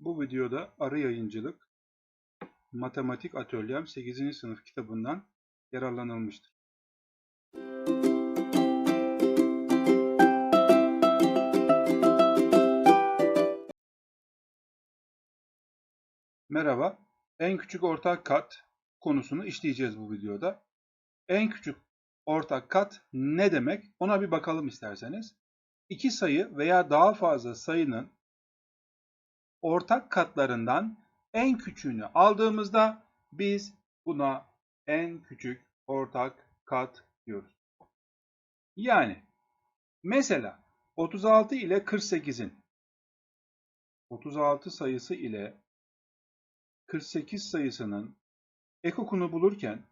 Bu videoda Arı Yayıncılık Matematik Atölyem 8. sınıf kitabından yararlanılmıştır. Merhaba. En küçük ortak kat konusunu işleyeceğiz bu videoda. En küçük ortak kat ne demek? Ona bir bakalım isterseniz. İki sayı veya daha fazla sayının ortak katlarından en küçüğünü aldığımızda biz buna en küçük ortak kat diyoruz. Yani mesela 36 ile 48'in 36 sayısı ile 48 sayısının ekokunu bulurken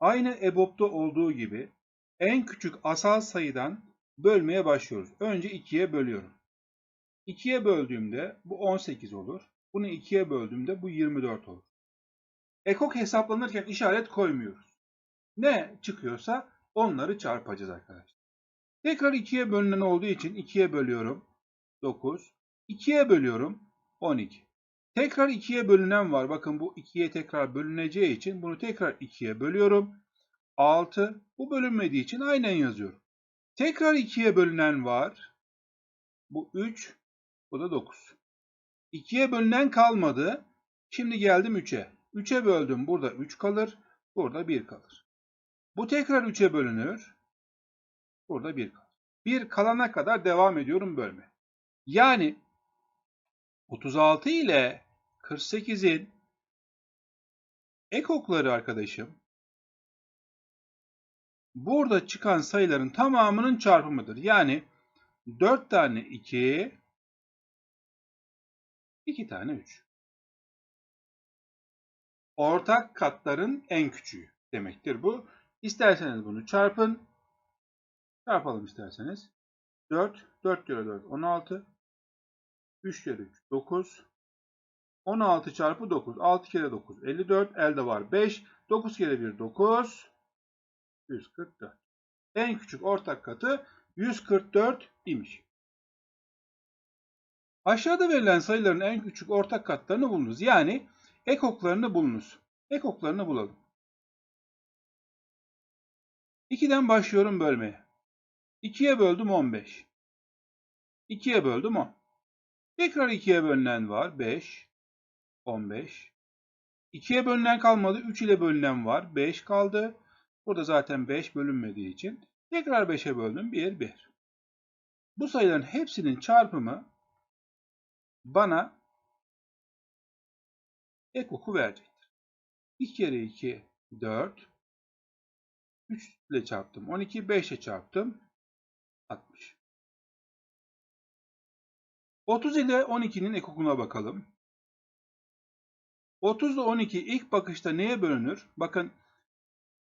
aynı EBOB'da olduğu gibi en küçük asal sayıdan bölmeye başlıyoruz. Önce 2'ye bölüyorum. 2'ye böldüğümde bu 18 olur. Bunu 2'ye böldüğümde bu 24 olur. Ekok hesaplanırken işaret koymuyoruz. Ne çıkıyorsa onları çarpacağız arkadaşlar. Tekrar 2'ye bölünen olduğu için 2'ye bölüyorum. 9. 2'ye bölüyorum. 12. Tekrar 2'ye bölünen var. Bakın bu 2'ye tekrar bölüneceği için bunu tekrar 2'ye bölüyorum. 6. Bu bölünmediği için aynen yazıyorum. Tekrar 2'ye bölünen var. Bu 3. Bu da 9. 2'ye bölünen kalmadı. Şimdi geldim 3'e. 3'e böldüm. Burada 3 kalır. Burada 1 kalır. Bu tekrar 3'e bölünür. Burada 1 kalır. 1 kalana kadar devam ediyorum bölme. Yani 36 ile 48'in ekokları arkadaşım burada çıkan sayıların tamamının çarpımıdır. Yani 4 tane 2, 2 tane 3. Ortak katların en küçüğü demektir bu. İsterseniz bunu çarpın. Çarpalım isterseniz. 4, 4 kere 4, 16. 3 kere 3, 9. 16 çarpı 9. 6 kere 9, 54. Elde var 5. 9 kere 1, 9. 144. En küçük ortak katı 144 imiş. Aşağıda verilen sayıların en küçük ortak katlarını bulunuz. Yani ekoklarını bulunuz. Ekoklarını bulalım. 2'den başlıyorum bölmeye. 2'ye böldüm 15. 2'ye böldüm 10. Tekrar 2'ye bölünen var. 5, 15. 2'ye bölünen kalmadı. 3 ile bölünen var. 5 kaldı. Burada zaten 5 bölünmediği için. Tekrar 5'e böldüm. 1, 1. Bu sayıların hepsinin çarpımı bana ekoku verecektir. 2 kere 2, 4. 3 ile çarptım. 12, 5 ile çarptım. 60. 30 ile 12'nin ekokuna bakalım. 30 ile 12 ilk bakışta neye bölünür? Bakın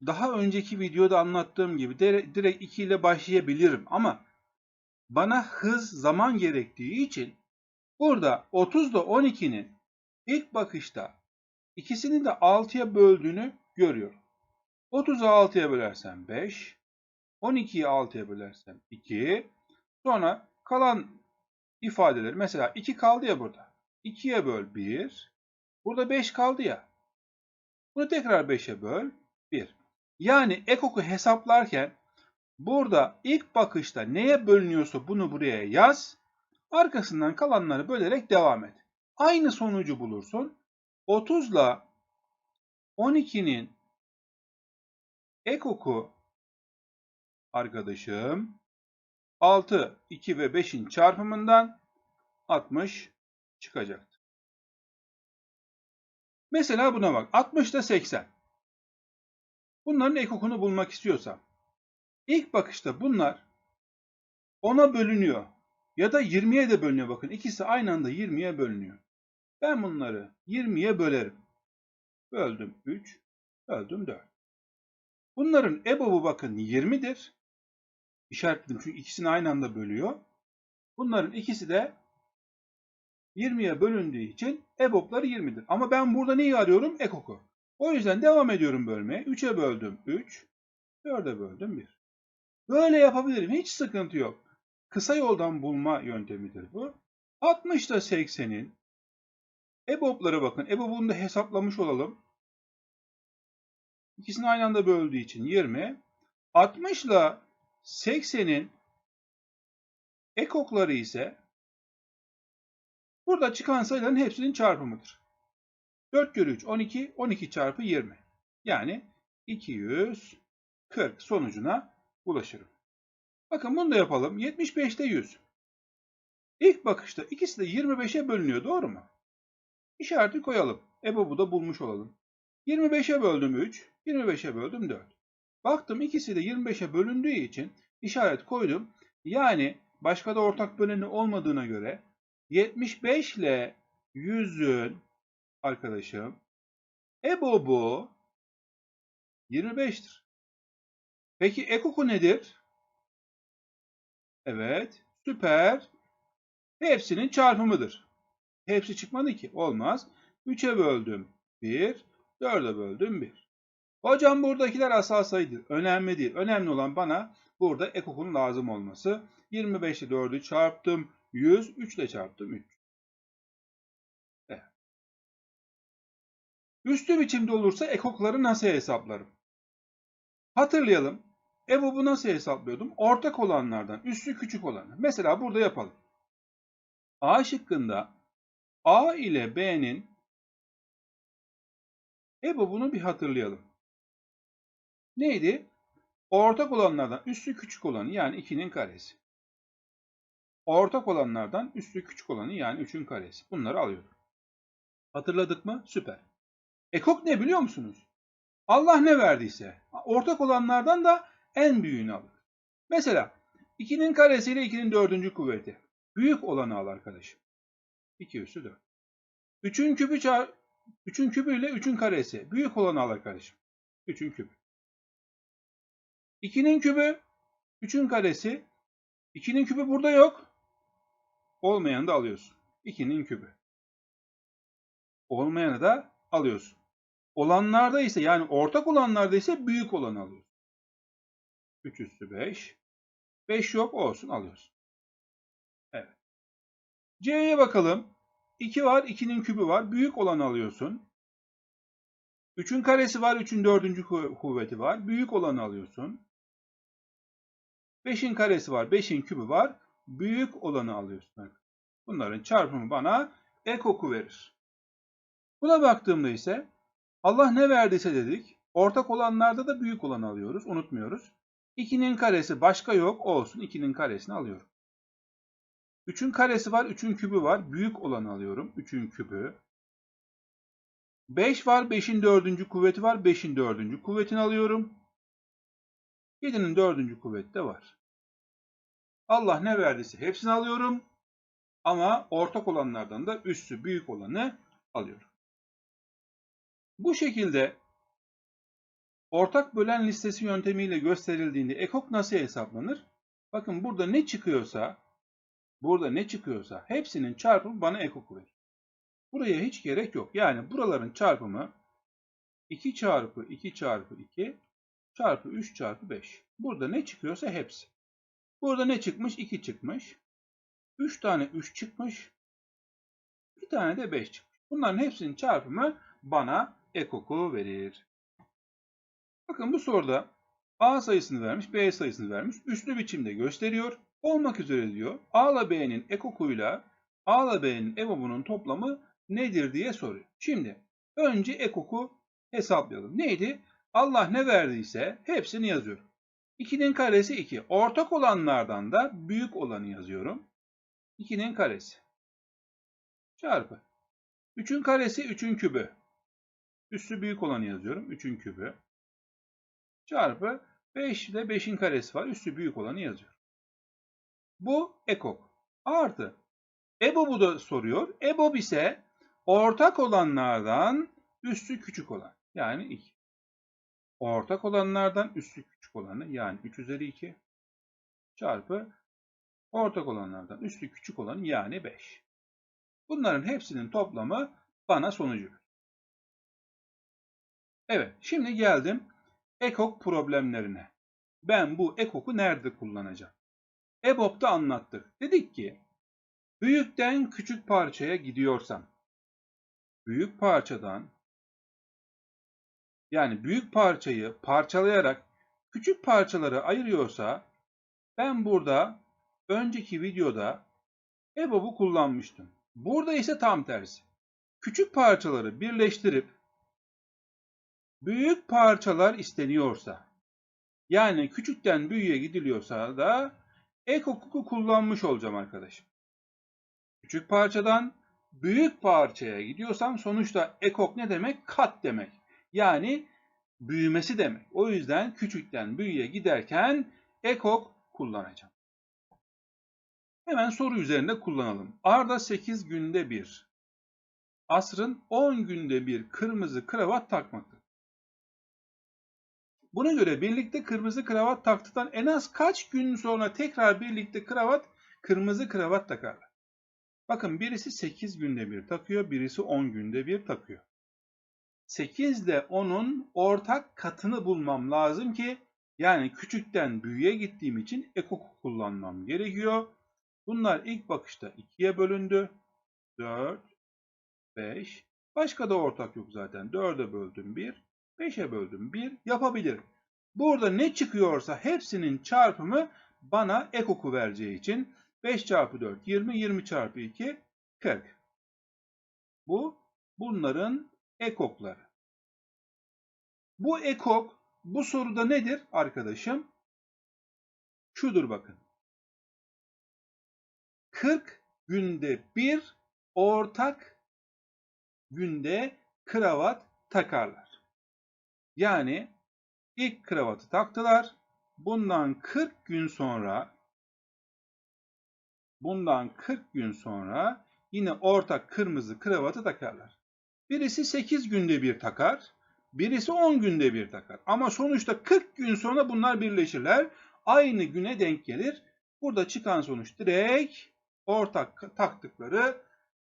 daha önceki videoda anlattığım gibi direkt 2 ile başlayabilirim ama bana hız zaman gerektiği için burada 30 ile 12'nin ilk bakışta ikisini de 6'ya böldüğünü görüyorum. 30'u 6'ya bölersem 5, 12'yi 6'ya bölersem 2, sonra kalan ifadeleri mesela 2 kaldı ya burada. 2'ye böl 1. Burada 5 kaldı ya. Bunu tekrar 5'e böl 1. Yani ekoku hesaplarken burada ilk bakışta neye bölünüyorsa bunu buraya yaz. Arkasından kalanları bölerek devam et. Aynı sonucu bulursun. 30 ile 12'nin ekoku arkadaşım 6, 2 ve 5'in çarpımından 60 çıkacaktır. Mesela buna bak. 60 da 80. Bunların ekokunu bulmak istiyorsam ilk bakışta bunlar 10'a bölünüyor. Ya da 20'ye de bölünüyor. Bakın ikisi aynı anda 20'ye bölünüyor. Ben bunları 20'ye bölerim. Böldüm 3, böldüm 4. Bunların EBOB'u bakın 20'dir işaretledim çünkü ikisini aynı anda bölüyor. Bunların ikisi de 20'ye bölündüğü için EBOB'ları 20'dir. Ama ben burada neyi arıyorum? Ekoku. O yüzden devam ediyorum bölmeye. 3'e böldüm 3, 4'e böldüm 1. Böyle yapabilirim. Hiç sıkıntı yok. Kısa yoldan bulma yöntemidir bu. 60 ile 80'in EBOB'lara bakın. EBOB'unu da hesaplamış olalım. İkisini aynı anda böldüğü için 20. 60 ile 80'in ekokları ise burada çıkan sayıların hepsinin çarpımıdır. 4 kere 3 12, 12 çarpı 20. Yani 240 sonucuna ulaşırım. Bakın bunu da yapalım. 75'te 100. İlk bakışta ikisi de 25'e bölünüyor. Doğru mu? İşareti koyalım. EBOB'u da bulmuş olalım. 25'e böldüm 3, 25'e böldüm 4. Baktım ikisi de 25'e bölündüğü için işaret koydum. Yani başka da ortak böleni olmadığına göre 75 ile 100'ün arkadaşım EBOB'u 25'tir. Peki ekoku nedir? Evet, süper. Hepsinin çarpımıdır. Hepsi çıkmadı ki. Olmaz. 3'e böldüm 1, 4'e böldüm 1. Hocam buradakiler asal sayıdır. Önemli değil. Önemli olan bana burada ekokun lazım olması. 25 ile 4'ü çarptım. 100, 3 ile çarptım 3. Evet. Üstü biçimde olursa ekokları nasıl hesaplarım? Hatırlayalım. EBOB'u nasıl hesaplıyordum? Ortak olanlardan üstü küçük olanı. Mesela burada yapalım. A şıkkında A ile B'nin EBOB'unu bir hatırlayalım. Neydi? Ortak olanlardan üstü küçük olanı yani 2'nin karesi. Ortak olanlardan üstü küçük olanı yani 3'ün karesi. Bunları alıyorum. Hatırladık mı? Süper. Ekok ne biliyor musunuz? Allah ne verdiyse. Ortak olanlardan da en büyüğünü alır. Mesela 2'nin karesi ile 2'nin dördüncü kuvveti. Büyük olanı al arkadaşım. 2 üstü 4. 3'ün küpü çar 3'ün küpü ile 3'ün karesi. Büyük olanı al arkadaşım. 3'ün küpü. 2'nin küpü 3'ün karesi. 2'nin küpü burada yok. Olmayanı da alıyorsun. 2'nin küpü. Olmayanı da alıyorsun. Olanlarda ise yani ortak olanlarda ise büyük olanı alıyorsun. 3 üstü 5. 5 yok olsun alıyorsun. Evet. C'ye bakalım. 2 var, 2'nin kübü var. Büyük olanı alıyorsun. 3'ün karesi var, 3'ün dördüncü kuvveti var. Büyük olanı alıyorsun. 5'in karesi var, 5'in kübü var. Büyük olanı alıyorsun. Bunların çarpımı bana ekoku verir. Buna baktığımda ise Allah ne verdiyse dedik. Ortak olanlarda da büyük olanı alıyoruz. Unutmuyoruz. 2'nin karesi başka yok. Olsun 2'nin karesini alıyorum. 3'ün karesi var. 3'ün kübü var. Büyük olanı alıyorum. 3'ün kübü. 5 var. 5'in dördüncü kuvveti var. 5'in dördüncü kuvvetini alıyorum. 7'nin dördüncü kuvveti de var. Allah ne verdiyse hepsini alıyorum. Ama ortak olanlardan da üstü büyük olanı alıyorum. Bu şekilde ortak bölen listesi yöntemiyle gösterildiğinde ekok nasıl hesaplanır? Bakın burada ne çıkıyorsa burada ne çıkıyorsa hepsinin çarpımı bana ekoku verir. Buraya hiç gerek yok. Yani buraların çarpımı 2 çarpı 2 çarpı 2 çarpı 3 çarpı 5. Burada ne çıkıyorsa hepsi. Burada ne çıkmış? 2 çıkmış. 3 tane 3 çıkmış. Bir tane de 5 çıkmış. Bunların hepsinin çarpımı bana ekoku verir. Bakın bu soruda A sayısını vermiş, B sayısını vermiş. Üslü biçimde gösteriyor. Olmak üzere diyor. A ile B'nin ekokuyla A ile B'nin evobunun toplamı nedir diye soruyor. Şimdi önce ekoku hesaplayalım. Neydi? Allah ne verdiyse hepsini yazıyorum. 2'nin karesi 2. Ortak olanlardan da büyük olanı yazıyorum. 2'nin karesi. Çarpı. 3'ün karesi 3'ün kübü. Üstü büyük olanı yazıyorum. 3'ün kübü. Çarpı 5 ile 5'in karesi var. Üstü büyük olanı yazıyorum. Bu ekok. Artı. EBOB'u da soruyor. EBOB ise ortak olanlardan üstü küçük olan. Yani 2. Ortak olanlardan üstü küçük olanı yani 3 üzeri 2 çarpı ortak olanlardan üstü küçük olanı yani 5. Bunların hepsinin toplamı bana sonucu. Evet, şimdi geldim ekok problemlerine. Ben bu ekoku nerede kullanacağım? EBOB'da anlattık. Dedik ki büyükten küçük parçaya gidiyorsam büyük parçadan yani büyük parçayı parçalayarak küçük parçalara ayırıyorsa ben burada önceki videoda EBOB'u kullanmıştım. Burada ise tam tersi. Küçük parçaları birleştirip büyük parçalar isteniyorsa yani küçükten büyüğe gidiliyorsa da ek hukuku kullanmış olacağım arkadaşım. Küçük parçadan büyük parçaya gidiyorsam sonuçta ekok ne demek? Kat demek. Yani büyümesi demek. O yüzden küçükten büyüğe giderken ekok kullanacağım. Hemen soru üzerinde kullanalım. Arda 8 günde bir, asrın 10 günde bir kırmızı kravat takmaktadır. Buna göre birlikte kırmızı kravat taktıktan en az kaç gün sonra tekrar birlikte kravat, kırmızı kravat takarlar? Bakın birisi 8 günde bir takıyor, birisi 10 günde bir takıyor. 8 ile 10'un ortak katını bulmam lazım ki yani küçükten büyüğe gittiğim için ekok kullanmam gerekiyor. Bunlar ilk bakışta 2'ye bölündü. 4, 5. Başka da ortak yok zaten. 4'e böldüm 1. 5'e böldüm 1 yapabilirim. Burada ne çıkıyorsa hepsinin çarpımı bana ekoku vereceği için 5 çarpı 4 20, 20 çarpı 2 40. Bu bunların ekokları. Bu ekok bu soruda nedir arkadaşım? Şudur bakın. 40 günde bir ortak günde kravat takarlar. Yani ilk kravatı taktılar. Bundan 40 gün sonra bundan 40 gün sonra yine ortak kırmızı kravatı takarlar. Birisi 8 günde bir takar, birisi 10 günde bir takar. Ama sonuçta 40 gün sonra bunlar birleşirler. Aynı güne denk gelir. Burada çıkan sonuç direkt ortak taktıkları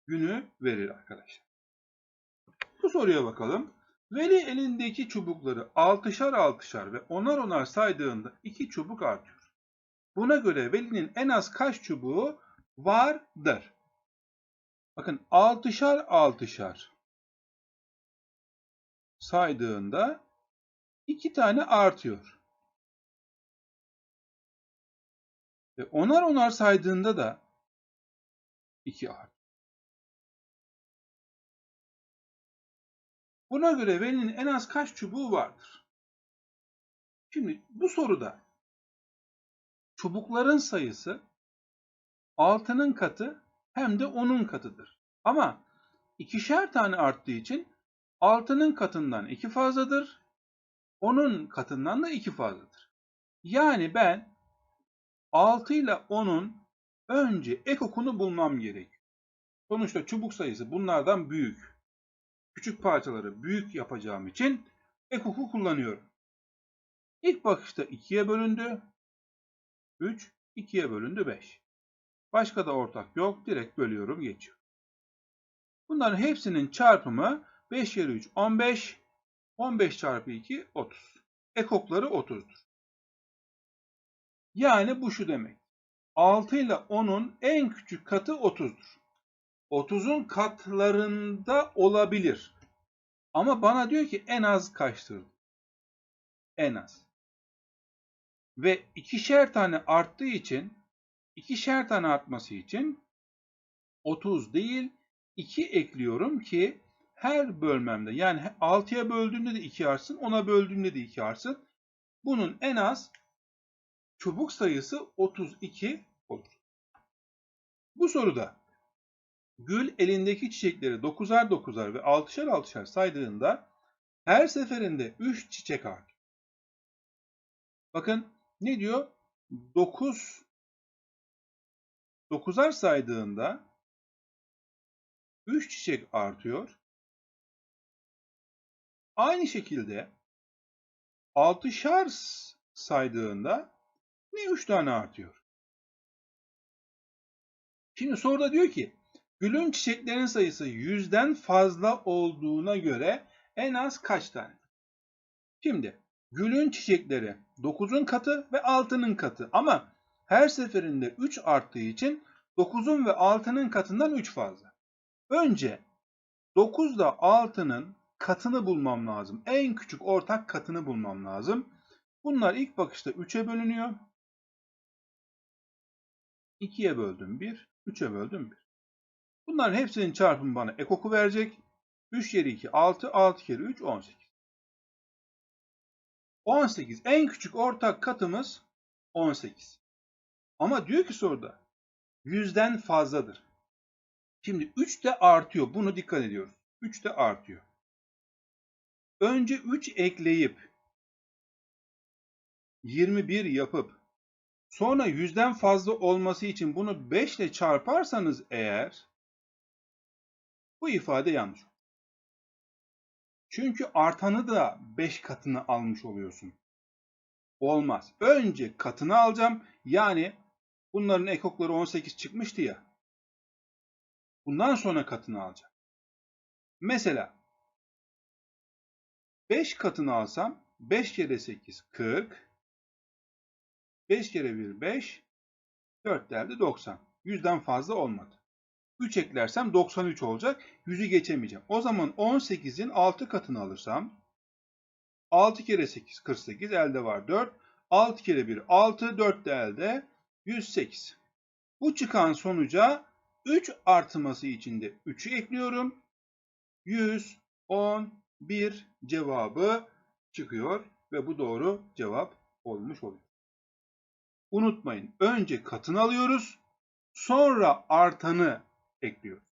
günü verir arkadaşlar. Bu soruya bakalım. Veli elindeki çubukları altışar altışar ve onar onar saydığında iki çubuk artıyor. Buna göre Veli'nin en az kaç çubuğu vardır? Bakın altışar altışar saydığında iki tane artıyor. Ve onar onar saydığında da iki artıyor. Buna göre velinin en az kaç çubuğu vardır? Şimdi bu soruda çubukların sayısı 6'nın katı hem de 10'un katıdır. Ama ikişer tane arttığı için 6'nın katından 2 fazladır. 10'un katından da 2 fazladır. Yani ben 6 ile 10'un önce ekokunu bulmam gerekiyor. Sonuçta çubuk sayısı bunlardan büyük küçük parçaları büyük yapacağım için ekoku kullanıyorum. İlk bakışta 2'ye bölündü. 3, 2'ye bölündü 5. Başka da ortak yok. Direkt bölüyorum geçiyor. Bunların hepsinin çarpımı 5 kere 3 15. 15 çarpı 2 30. Ekokları 30'dur. Yani bu şu demek. 6 ile 10'un en küçük katı 30'dur. 30'un katlarında olabilir. Ama bana diyor ki en az kaçtır? En az. Ve ikişer tane arttığı için ikişer tane artması için 30 değil 2 ekliyorum ki her bölmemde yani 6'ya böldüğümde de 2 artsın 10'a böldüğümde de 2 artsın. Bunun en az çubuk sayısı 32 olur. Bu soruda Gül elindeki çiçekleri dokuzar dokuzar ve altışar altışar saydığında her seferinde üç çiçek artıyor. Bakın ne diyor? Dokuz dokuzar saydığında üç çiçek artıyor. Aynı şekilde altışar saydığında ne üç tane artıyor? Şimdi soruda diyor ki Gülün çiçeklerin sayısı yüzden fazla olduğuna göre en az kaç tane? Şimdi gülün çiçekleri 9'un katı ve 6'nın katı ama her seferinde 3 arttığı için 9'un ve 6'nın katından 3 fazla. Önce 9 ile 6'nın katını bulmam lazım. En küçük ortak katını bulmam lazım. Bunlar ilk bakışta 3'e bölünüyor. 2'ye böldüm 1, 3'e böldüm 1. Bunların hepsinin çarpımı bana ekoku verecek. 3 kere 2 6, 6 kere 3 18. 18 en küçük ortak katımız 18. Ama diyor ki soruda yüzden fazladır. Şimdi 3 de artıyor. Bunu dikkat ediyoruz. 3 de artıyor. Önce 3 ekleyip 21 yapıp sonra yüzden fazla olması için bunu 5 ile çarparsanız eğer bu ifade yanlış. Çünkü artanı da 5 katını almış oluyorsun. Olmaz. Önce katını alacağım. Yani bunların ekokları 18 çıkmıştı ya. Bundan sonra katını alacağım. Mesela 5 katını alsam 5 kere 8 40. 5 kere 1 5. 4 derdi 90. 100'den fazla olmadı. 3 eklersem 93 olacak. 100'ü geçemeyeceğim. O zaman 18'in 6 katını alırsam 6 kere 8 48 elde var 4. 6 kere 1 6 4 de elde 108. Bu çıkan sonuca 3 artıması içinde 3'ü ekliyorum. 111 cevabı çıkıyor ve bu doğru cevap olmuş oluyor. Unutmayın önce katını alıyoruz sonra artanı ekliyoruz.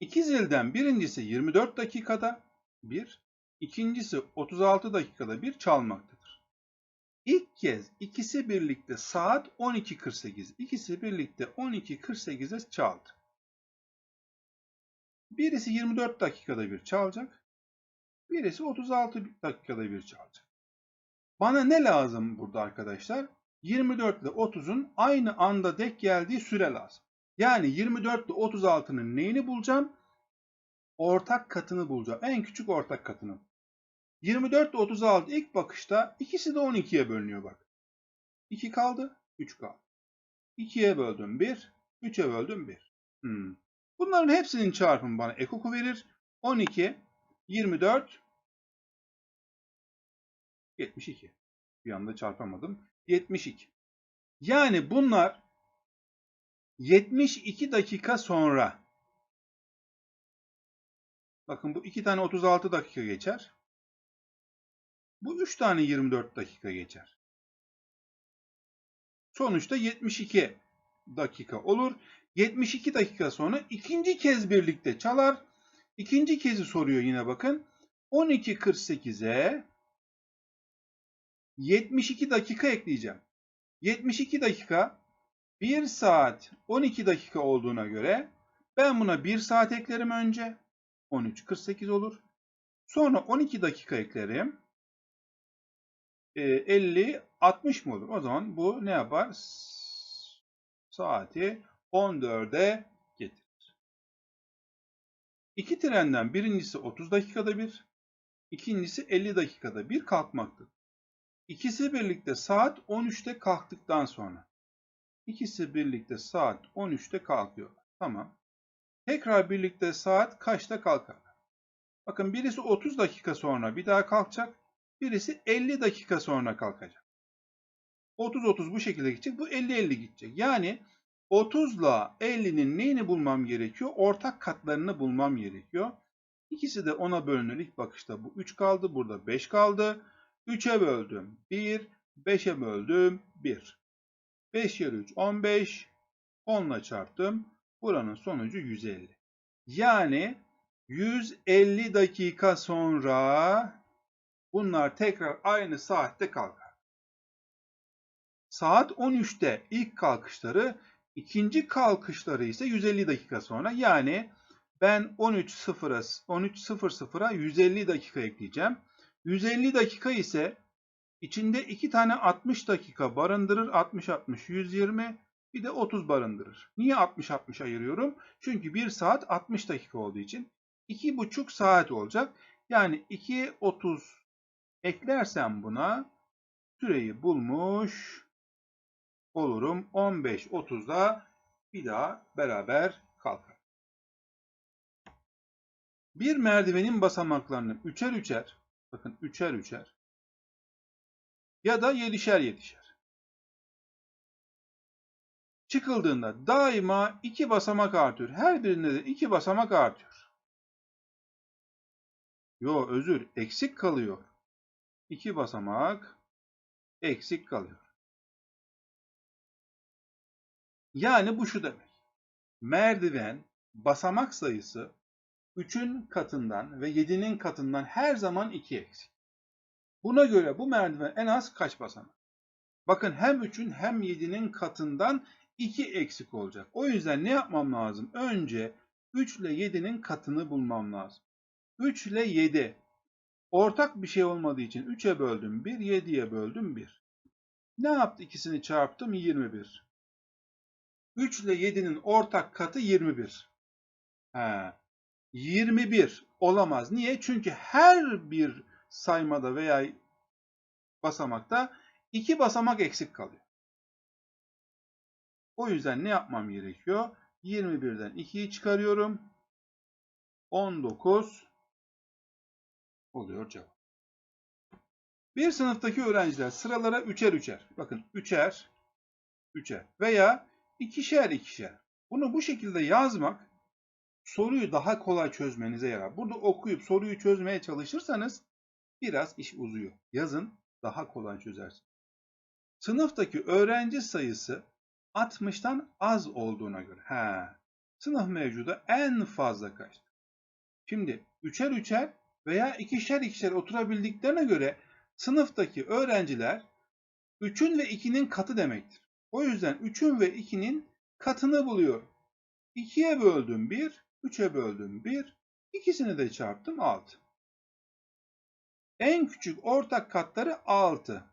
İkizil'den birincisi 24 dakikada bir, ikincisi 36 dakikada bir çalmaktadır. İlk kez ikisi birlikte saat 12.48, ikisi birlikte 12.48'e çaldı. Birisi 24 dakikada bir çalacak, birisi 36 dakikada bir çalacak. Bana ne lazım burada arkadaşlar? 24 ile 30'un aynı anda denk geldiği süre lazım. Yani 24 ile 36'nın neyini bulacağım? Ortak katını bulacağım. En küçük ortak katını. 24 ile 36 ilk bakışta ikisi de 12'ye bölünüyor bak. 2 kaldı, 3 kaldı. 2'ye böldüm 1, 3'e böldüm 1. Hmm. Bunların hepsinin çarpımı bana ekoku verir. 12, 24, 72. Bir anda çarpamadım. 72. Yani bunlar 72 dakika sonra bakın bu 2 tane 36 dakika geçer. Bu 3 tane 24 dakika geçer. Sonuçta 72 dakika olur. 72 dakika sonra ikinci kez birlikte çalar. İkinci kezi soruyor yine bakın. 12.48'e 72 dakika ekleyeceğim. 72 dakika 1 saat 12 dakika olduğuna göre ben buna 1 saat eklerim önce. 13.48 olur. Sonra 12 dakika eklerim. E, 50 60 mı olur? O zaman bu ne yapar? Saati 14'e getirir. İki trenden birincisi 30 dakikada bir, ikincisi 50 dakikada bir kalkmaktadır. İkisi birlikte saat 13'te kalktıktan sonra. İkisi birlikte saat 13'te kalkıyorlar. Tamam. Tekrar birlikte saat kaçta kalkarlar? Bakın birisi 30 dakika sonra bir daha kalkacak. Birisi 50 dakika sonra kalkacak. 30-30 bu şekilde gidecek. Bu 50-50 gidecek. Yani 30 ile 50'nin neyini bulmam gerekiyor? Ortak katlarını bulmam gerekiyor. İkisi de 10'a bölünür ilk bakışta. Bu 3 kaldı. Burada 5 kaldı. 3'e böldüm 1, 5'e böldüm 1. 5 kere 3 15, 10 ile çarptım. Buranın sonucu 150. Yani 150 dakika sonra bunlar tekrar aynı saatte kalkar. Saat 13'te ilk kalkışları, ikinci kalkışları ise 150 dakika sonra. Yani ben 13.00'a 13.00'a 150 dakika ekleyeceğim. 150 dakika ise içinde 2 tane 60 dakika barındırır. 60-60 120 bir de 30 barındırır. Niye 60-60 ayırıyorum? Çünkü 1 saat 60 dakika olduğu için 2,5 saat olacak. Yani 2.30 eklersem buna süreyi bulmuş olurum. 15, 30'da bir daha beraber kalkar. Bir merdivenin basamaklarını üçer üçer, bakın üçer üçer ya da yedişer yedişer. Çıkıldığında daima iki basamak artıyor. Her birinde de iki basamak artıyor. Yo özür eksik kalıyor. İki basamak eksik kalıyor. Yani bu şu demek. Merdiven basamak sayısı 3'ün katından ve 7'nin katından her zaman 2 eksik. Buna göre bu merdiven en az kaç basamak? Bakın hem 3'ün hem 7'nin katından 2 eksik olacak. O yüzden ne yapmam lazım? Önce 3 ile 7'nin katını bulmam lazım. 3 ile 7 ortak bir şey olmadığı için 3'e böldüm 1, 7'ye böldüm 1. Ne yaptı ikisini çarptım? 21. 3 ile 7'nin ortak katı 21. He. 21 olamaz. Niye? Çünkü her bir saymada veya basamakta iki basamak eksik kalıyor. O yüzden ne yapmam gerekiyor? 21'den 2'yi çıkarıyorum. 19 oluyor cevap. Bir sınıftaki öğrenciler sıralara üçer üçer. Bakın üçer, üçer veya ikişer ikişer. Bunu bu şekilde yazmak soruyu daha kolay çözmenize yarar. Burada okuyup soruyu çözmeye çalışırsanız biraz iş uzuyor. Yazın daha kolay çözersiniz. Sınıftaki öğrenci sayısı 60'tan az olduğuna göre. He. Sınıf mevcuda en fazla kaçtır? Şimdi üçer üçer veya ikişer ikişer oturabildiklerine göre sınıftaki öğrenciler 3'ün ve 2'nin katı demektir. O yüzden 3'ün ve 2'nin katını buluyor. 2'ye böldüm 1, 3'e böldüm 1, ikisini de çarptım 6. En küçük ortak katları 6.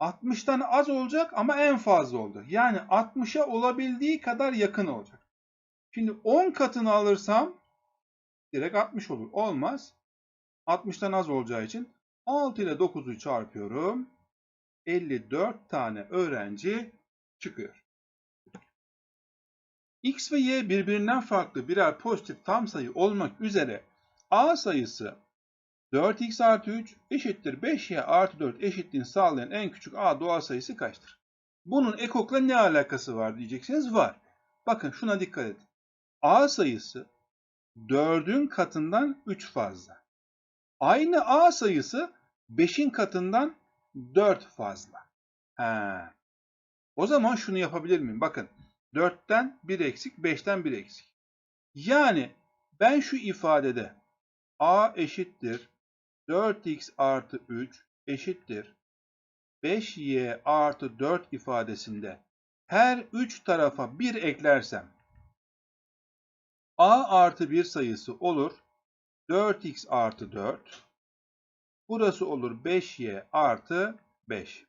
60'tan az olacak ama en fazla oldu. Yani 60'a olabildiği kadar yakın olacak. Şimdi 10 katını alırsam direkt 60 olur. Olmaz. 60'tan az olacağı için 6 ile 9'u çarpıyorum. 54 tane öğrenci çıkıyor. X ve Y birbirinden farklı birer pozitif tam sayı olmak üzere A sayısı 4x artı 3 eşittir 5y artı 4 eşitliğini sağlayan en küçük A doğal sayısı kaçtır? Bunun ekokla ne alakası var diyeceksiniz. Var. Bakın şuna dikkat edin. A sayısı 4'ün katından 3 fazla. Aynı A sayısı 5'in katından 4 fazla. He. O zaman şunu yapabilir miyim? Bakın 4'ten 1 eksik, 5'ten 1 eksik. Yani ben şu ifadede A eşittir 4x artı 3 eşittir 5y artı 4 ifadesinde her üç tarafa 1 eklersem a artı 1 sayısı olur 4x artı 4 burası olur 5y artı 5.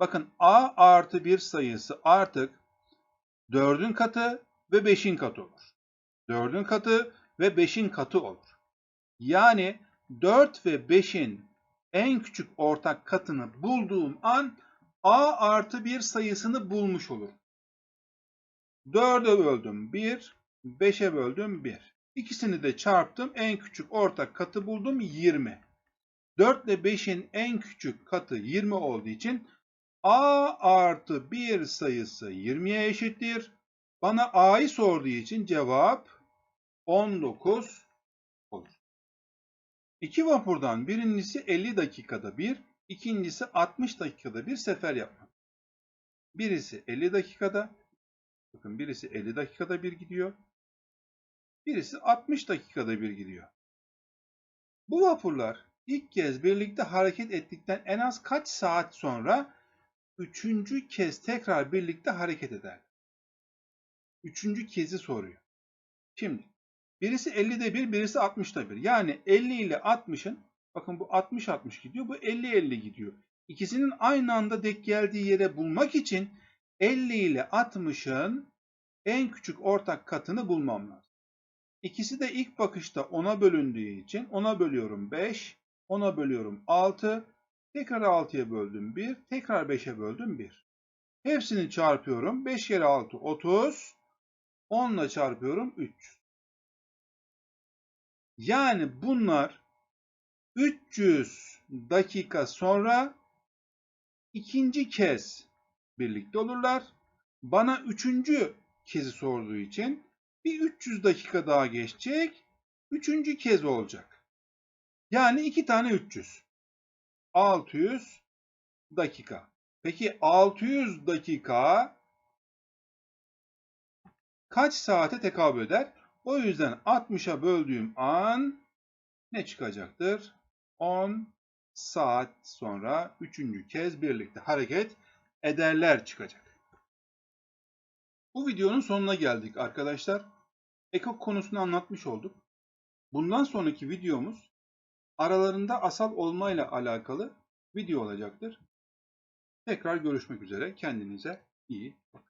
Bakın a artı 1 sayısı artık 4'ün katı ve 5'in katı olur. 4'ün katı ve 5'in katı olur. Yani 4 ve 5'in en küçük ortak katını bulduğum an a artı 1 sayısını bulmuş olurum. 4'e böldüm 1, 5'e böldüm 1. İkisini de çarptım. En küçük ortak katı buldum 20. 4 ile 5'in en küçük katı 20 olduğu için a artı 1 sayısı 20'ye eşittir. Bana a'yı sorduğu için cevap 19 olur. İki vapurdan birincisi 50 dakikada bir, ikincisi 60 dakikada bir sefer yapmak. Birisi 50 dakikada, bakın birisi 50 dakikada bir gidiyor, birisi 60 dakikada bir gidiyor. Bu vapurlar ilk kez birlikte hareket ettikten en az kaç saat sonra üçüncü kez tekrar birlikte hareket eder? Üçüncü kezi soruyor. Şimdi Birisi 50'de 1, birisi 60'da 1. Yani 50 ile 60'ın bakın bu 60-60 gidiyor, bu 50-50 gidiyor. İkisinin aynı anda denk geldiği yere bulmak için 50 ile 60'ın en küçük ortak katını bulmam lazım. İkisi de ilk bakışta 10'a bölündüğü için 10'a bölüyorum 5, 10'a bölüyorum 6, tekrar 6'ya böldüm 1, tekrar 5'e böldüm 1. Hepsini çarpıyorum. 5 kere 6 30. 10 ile çarpıyorum 300. Yani bunlar 300 dakika sonra ikinci kez birlikte olurlar. Bana üçüncü kezi sorduğu için bir 300 dakika daha geçecek. Üçüncü kez olacak. Yani iki tane 300. 600 dakika. Peki 600 dakika kaç saate tekabül eder? O yüzden 60'a böldüğüm an ne çıkacaktır? 10 saat sonra üçüncü kez birlikte hareket ederler çıkacak. Bu videonun sonuna geldik arkadaşlar. Ekok konusunu anlatmış olduk. Bundan sonraki videomuz aralarında asal olmayla alakalı video olacaktır. Tekrar görüşmek üzere. Kendinize iyi bakın.